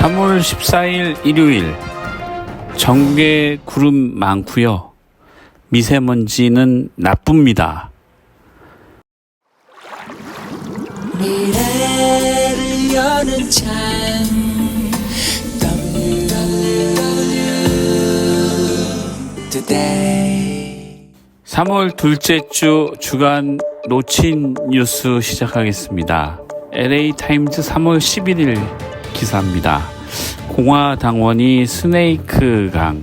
3월 14일 일요일 전국에 구름 많고요. 미세먼지는 나쁩니다. 미래를 여는 창 www today 3월 둘째 주 주간 놓친 뉴스 시작하겠습니다. LA 타임즈 3월 11일 기사입니다. 공화 당원이 스네이크 강,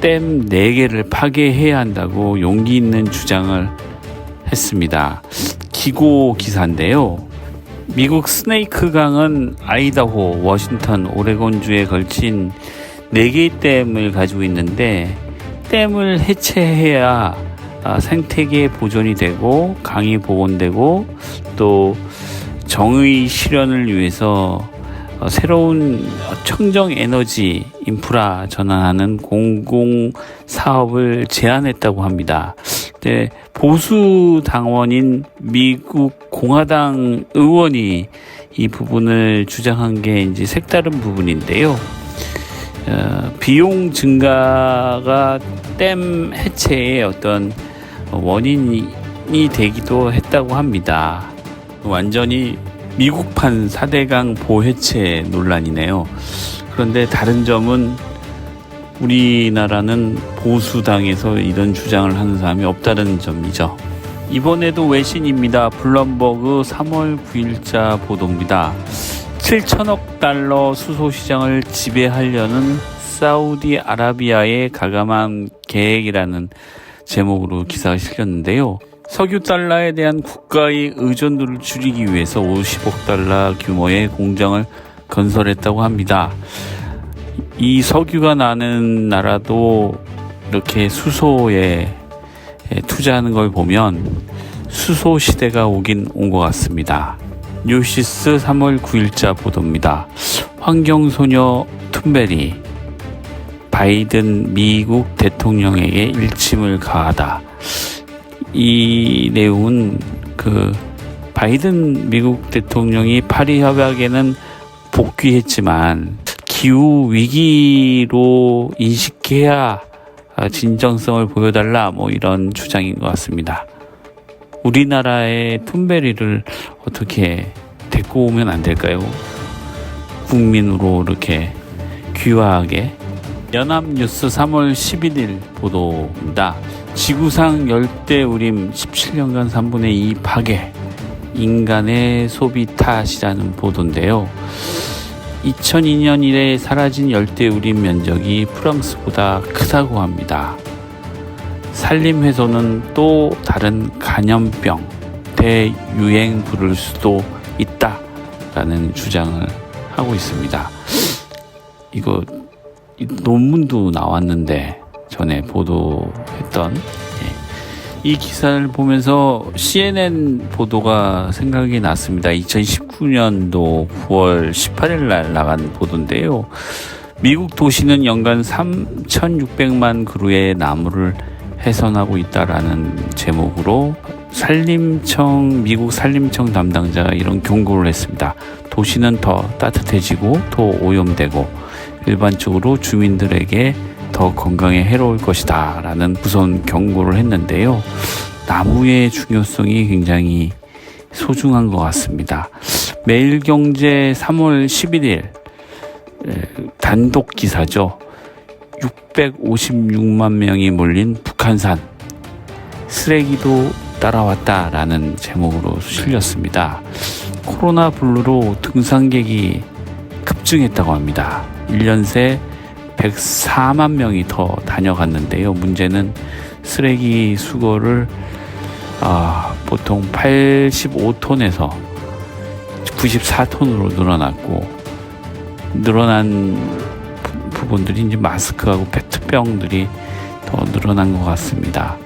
댐 4개를 파괴해야 한다고 용기 있는 주장을 했습니다. 기고 기사인데요. 미국 스네이크 강은 아이다호, 워싱턴, 오레곤주에 걸친 4개의 댐을 가지고 있는데 댐을 해체해야 아, 생태계 보존이 되고 강이 복원되고 또 정의 실현을 위해서 어, 새로운 청정 에너지 인프라 전환하는 공공 사업을 제안했다고 합니다. 네, 보수 당원인 미국 공화당 의원이 이 부분을 주장한 게 이제 색다른 부분인데요. 어, 비용 증가가 댐 해체의 어떤 원인이 되기도 했다고 합니다. 완전히 미국판 4대강 보해체 논란이네요. 그런데 다른 점은 우리나라는 보수당에서 이런 주장을 하는 사람이 없다는 점이죠. 이번에도 외신입니다. 블럼버그 3월 9일자 보도입니다. 7천억 달러 수소 시장을 지배하려는 사우디아라비아의 가감한 계획이라는 제목으로 기사가 실렸는데요. 석유 달러에 대한 국가의 의존도를 줄이기 위해서 50억 달러 규모의 공장을 건설했다고 합니다. 이 석유가 나는 나라도 이렇게 수소에 투자하는 걸 보면 수소 시대가 오긴 온 것 같습니다. 뉴시스 3월 9일자 보도입니다. 환경소녀 툰베리 바이든 미국 대통령에게 일침을 가하다. 이 내용은 그 바이든 미국 대통령이 파리 협약에는 복귀했지만 기후 위기로 인식해야 진정성을 보여달라 뭐 이런 주장인 것 같습니다. 우리나라의 툰베리를 어떻게 데리고 오면 안 될까요? 국민으로 이렇게 귀화하게 연합뉴스 3월 11일 보도입니다. 지구상 열대 우림 17년간 3분의 2 파괴 인간의 소비 탓이라는 보도인데요. 2002년 이래 사라진 열대 우림 면적이 프랑스보다 크다고 합니다. 산림 훼손은 또 다른 간염병, 대유행 부를 수도 있다라는 주장을 하고 있습니다. 이거 이 논문도 나왔는데 전에 보도했던 예. 이 기사를 보면서 CNN 보도가 생각이 났습니다. 2019년도 9월 18일 날 나간 보도인데요. 미국 도시는 연간 3,600만 그루의 나무를 훼손하고 있다라는 제목으로 산림청 미국 산림청 담당자가 이런 경고를 했습니다. 도시는 더 따뜻해지고 더 오염되고 일반적으로 주민들에게 더 건강에 해로울 것이다 라는 무서운 경고를 했는데요. 나무의 중요성이 굉장히 소중한 것 같습니다. 매일경제 3월 11일 단독 기사죠. 656만 명이 몰린 북한산 쓰레기도 따라왔다라는 제목으로 실렸습니다. 코로나 블루로 등산객이 급증했다고 합니다. 1년 새 104만 명이 더 다녀갔는데요. 문제는 쓰레기 수거를 아, 보통 85톤에서 94톤으로 늘어났고 늘어난 부- 부분들이 이제 마스크하고 페트병들이 더 늘어난 것 같습니다.